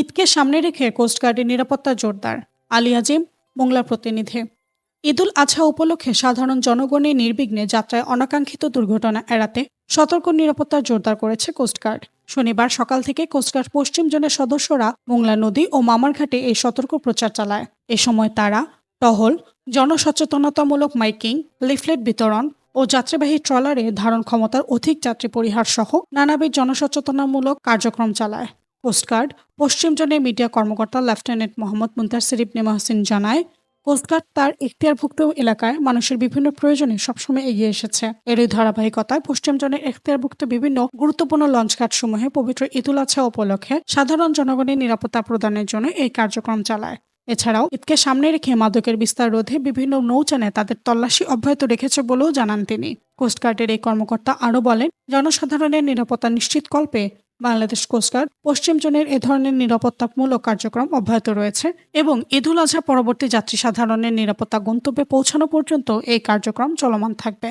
ঈদকে সামনে রেখে কোস্টগার্ডের নিরাপত্তা জোরদার। আলী আজিম মোংলা প্রতিনিধি। ঈদুল আজহা উপলক্ষে সাধারণ জনগণের নির্বিঘ্নে যাত্রায় অনাকাঙ্ক্ষিত দুর্ঘটনা এড়াতে সতর্ক নিরাপত্তা জোরদার করেছে কোস্টগার্ড শনিবার সকাল থেকে কোস্টগার্ড পশ্চিম জোনের সদস্যরা মোংলা নদী ও মামারঘাটে এই সতর্ক প্রচার চালায়। এ সময় তারা, টহল, জনসচেতনতামূলক মাইকিং, লিফলেট বিতরণ ও যাত্রীবাহী ট্রলারে ধারণ ক্ষমতার অধিক যাত্রী পরিহার সহ নানাবিধ জনসচেতনামূলক কার্যক্রম চালায়। কোস্টগার্ড, পশ্চিম জোনের মিডিয়া কর্মকর্তা লেফটেন্যান্ট মোহাম্মদ মুন্তাসির ইবনে মহসিন জানায়, কোস্টগার্ড তার এখতিয়ারভুক্ত এলাকায় মানুষের বিভিন্ন প্রয়োজনে সবসময় এগিয়ে এসেছে। এরই ধারাবাহিকতায় পশ্চিম জনের এখতিয়ারভুক্ত বিভিন্ন গুরুত্বপূর্ণ লঞ্চঘাট সমূহে পবিত্র ঈদুল আজহা উপলক্ষে সাধারণ জনগণের নিরাপত্তা প্রদানের জন্য এই কার্যক্রম চালায়। এছাড়াও ঈদকে সামনে রেখে মাদকের বিস্তার রোধে বিভিন্ন নৌচানে তাদের তল্লাশি অব্যাহত রেখেছে বলেও জানান তিনি। কোস্টগার্ডের এই কর্মকর্তা আরও বলেন, জনসাধারণের নিরাপত্তা নিশ্চিতকল্পে বাংলাদেশ কোস্টগার্ড পশ্চিম জোনের এ ধরনের নিরাপত্তামূলক কার্যক্রম অব্যাহত রয়েছে এবং ঈদুল আজহা পরবর্তী যাত্রী সাধারণের নিরাপত্তা গন্তব্যে পৌঁছানো পর্যন্ত এই কার্যক্রম চলমান থাকবে।